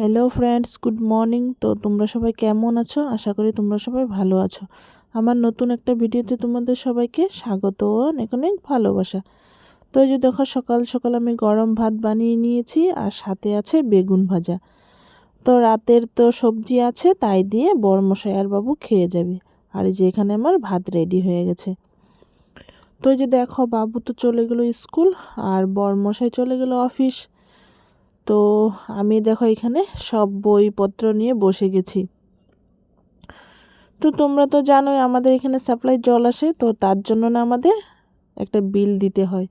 Hello friends good morning তো তোমরা সবাই কেমন আছো? আশা করি তোমরা সবাই ভালো আছো। আমার নতুন একটা ভিডিওতে তোমাদের সবাইকে স্বাগত অনেক অনেক ভালোবাসা। তো এই যে দেখো, সকাল সকাল আমি গরম ভাত বানিয়ে নিয়েছি আর সাথে আছে বেগুন ভাজা। তো রাতের তো সবজি আছে, তাই দিয়ে বড়মশাই আর বাবু খেয়ে যাবে। আর যে এখানে আমার ভাত রেডি হয়ে গেছে। তো যে দেখো, বাবু তো চলে গেলো স্কুল আর বড়মশাই চলে গেলো অফিস। তো আমি দেখো এখানে সব বইপত্র নিয়ে বসে গেছি। তো তোমরা তো জানোই আমাদের এখানে সাপ্লাই জল আসে, তো তার জন্য না আমাদের একটা বিল দিতে হয়।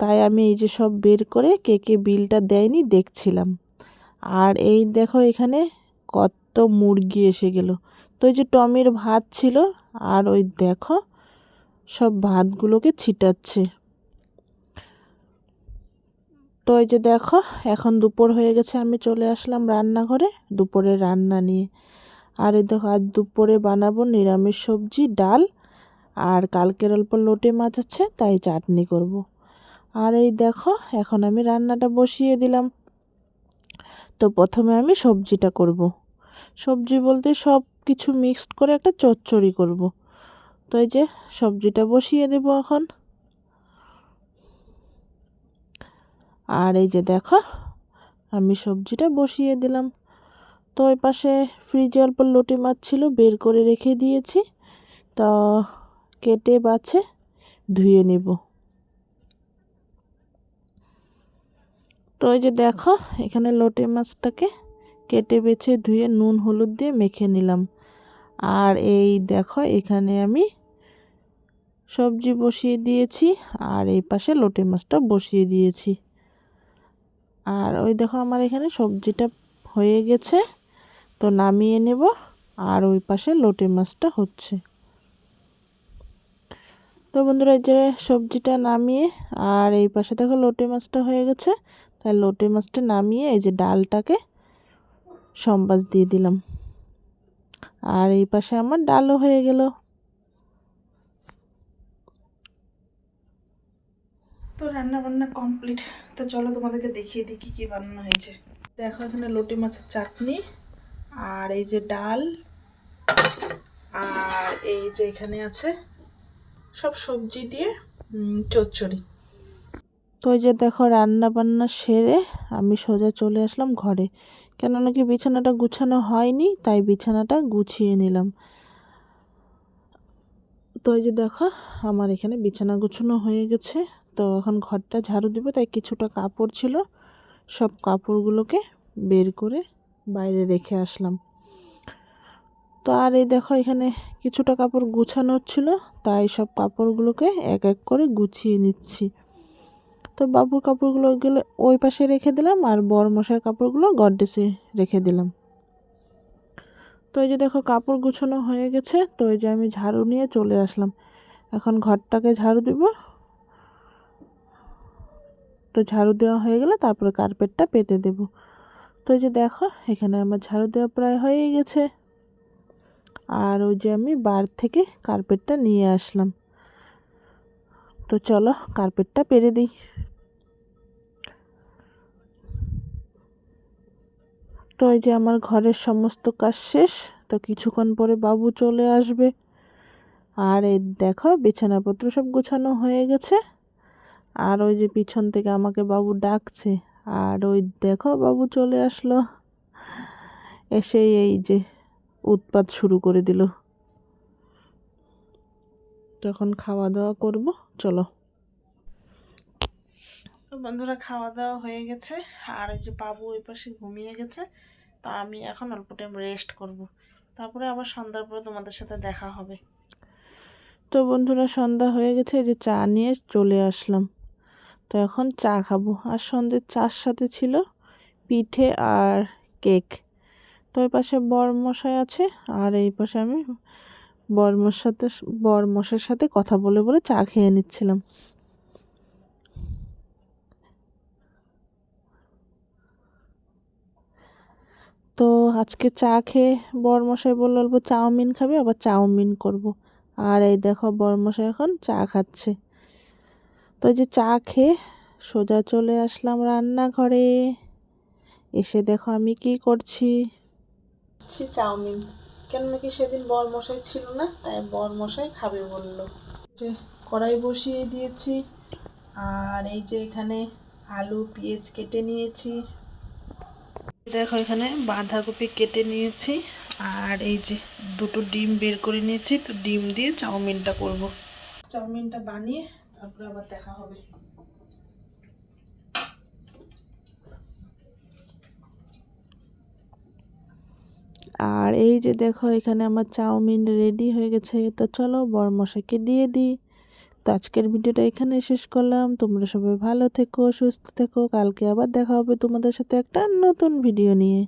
তাই আমি এই যে সব বের করে কে কে বিলটা দেয়নি দেখছিলাম। আর এই দেখো এখানে কত মুরগি এসে গেল। তো এই যে টমির ভাত ছিল, আর ওই দেখো সব ভাতগুলোকে ছিটাচ্ছে। তো এই যে দেখো, এখন দুপুর হয়ে গেছে, আমি চলে আসলাম রান্নাঘরে দুপুরে রান্না নিয়ে আর এই দেখো, আজ দুপুরে বানাবো নিরামিষ সবজি, ডাল আর কালকের অল্প লোটে মাছ আছে, তাই চাটনি করব। আর এই দেখো, এখন আমি রান্নাটা বসিয়ে দিলাম তো প্রথমে আমি সবজিটা করব। সবজি বলতে সব কিছু মিক্সড করে একটা চচ্চড়ি করব। তো এই যে সবজিটা বসিয়ে দেবো এখন আর এই যে দেখো, আমি সবজিটা বসিয়ে দিলাম। তো ওই পাশে ফ্রিজে অল্প লটি মাছ ছিল, বের করে রেখে দিয়েছি। তো কেটে বাছে ধুয়ে নেব। তো ওই যে দেখো, এখানে লোটে মাছটাকে কেটে বেছে ধুয়ে নুন, হলুদ দিয়ে মেখে নিলাম। আর এই দেখো, এখানে আমি সবজি বসিয়ে দিয়েছি, আর এই পাশে লোটে মাছটা বসিয়ে দিয়েছি। আর ওই দেখো আমার এখানে সবজিটা হয়ে গেছে, তো নামিয়ে নেব। আর ওই পাশে লোটে মাছটা হচ্ছে। তো বন্ধুরা, এই যে সবজিটা নামিয়ে, আর এই পাশে দেখো লোটে মাছটা হয়ে গেছে। তাই লোটে মাছটা নামিয়ে এই যে ডালটাকে সম্বাস দিয়ে দিলাম। আর এই পাশে আমার ডালও হয়ে গেল। তো রান্না বান্না কমপ্লিট তো চলো তোমাদেরকে দেখিয়ে দিই কী কী বানানো হয়েছে। দেখো এখানে লটি মাছের চাটনি, আর এই যে ডাল, আর এই যে এখানে আছে সব সবজি দিয়ে চচ্চড়ি। তো ওই যে দেখো রান্না বান্না সেরে আমি সোজা চলে আসলাম ঘরে। কেন নাকি বিছানাটা গুছানো হয়নি, তাই বিছানাটা গুছিয়ে নিলাম। তো ওই যে দেখো, আমার এখানে বিছানা গুছানো হয়ে গেছে। তো এখন ঘরটা ঝাড়ু দিব, তাই কিছুটা কাপড় ছিল। সব কাপড়গুলোকে বের করে বাইরে রেখে আসলাম। তো আর এই দেখো, এখানে কিছুটা কাপড় গুছানো ছিল, তাই সব কাপড়গুলোকে এক এক করে গুছিয়ে নিচ্ছি। তো বাবুর কাপড়গুলো গেলে ওই পাশে রেখে দিলাম, আর বর মশার কাপড়গুলো গড্ডেসে রেখে দিলাম। তো এই যে দেখো, কাপড় গুছানো হয়ে গেছে, তো এই যে আমি ঝাড়ু নিয়ে চলে আসলাম। এখন ঘরটাকে ঝাড়ু দিব তো ঝাড়ু দেওয়া হয়ে গেলে তারপরে কার্পেটটা পেতে দেব। তো যে দেখো, এখানে আমার ঝাড়ু দেওয়া প্রায় হয়েই গেছে। আর ওই যে আমি বার থেকে কার্পেটটা নিয়ে আসলাম। তো চলো কার্পেটটা পেরে দিই। তো এই যে আমার ঘরের সমস্ত কাজ শেষ, তো কিছুক্ষণ পরে বাবু চলে আসবে। আর এই দেখো, বিছানাপত্র সব গোছানো হয়ে গেছে। আর ওই যে পিছন থেকে আমাকে বাবু ডাকছে। আর ওই দেখো বাবু চলে আসলো। এসেই এই যে উৎপাত শুরু করে দিল। তখন খাওয়া দাওয়া করব চলো। তো বন্ধুরা খাওয়া দাওয়া হয়ে গেছে। আর এই যে বাবু ওই পাশে ঘুমিয়ে গেছে তো আমি এখন অল্প টাইম রেস্ট করব। তারপরে আবার সন্ধ্যার পরে তোমাদের সাথে দেখা হবে। তো বন্ধুরা সন্ধ্যা হয়ে গেছে যে চা নিয়ে চলে আসলাম। তো এখন চা খাব। আর সন্ধ্যের চার সাথে ছিল পিঠে আর কেক। তো ওই পাশে বরমশাই আছে আর এই পাশে আমি বরমর সাথে বরমশার সাথে কথা বলে বলে চা খেয়ে নিচ্ছিলাম। তো আজকে চা খেয়ে বরমশাই বলল, অল্প চাউমিন খাবে, আবার চাউমিন করব। আর এই দেখো বরমশাই এখন চা খাচ্ছে। তো যে চা খেয়ে সোজা চলে আসলাম রান্নাঘরে। এসে দেখো আমি কি করছি। করছি চাউমিন। কেন নাকি সেদিন বর মশাই ছিল না, তাই বর মশাই খাবে বলল। যে কড়াই বসিয়ে দিয়েছি, আর এই যে এখানে আলু, পেঁয়াজ কেটে নিয়েছি। দেখো এখানে বাঁধাকপি কেটে নিয়েছি, আর এই যে দুটো ডিম বের করে নিয়েছি, তো ডিম দিয়ে চাউমিনটা করব। চাউমিনটা বানিয়ে তারপরে আবার দেখা হবে। আর এই যে দেখো, এখানে আমার চাউমিন রেডি হয়ে গেছে। তো চলো বড় মশাইকে দিয়ে দিই। তো আজকের ভিডিওটা এখানে শেষ করলাম। তোমরা সবাই ভালো থেকো, সুস্থ থেকো। কালকে আবার দেখা হবে তোমাদের সাথে একটা নতুন ভিডিও নিয়ে।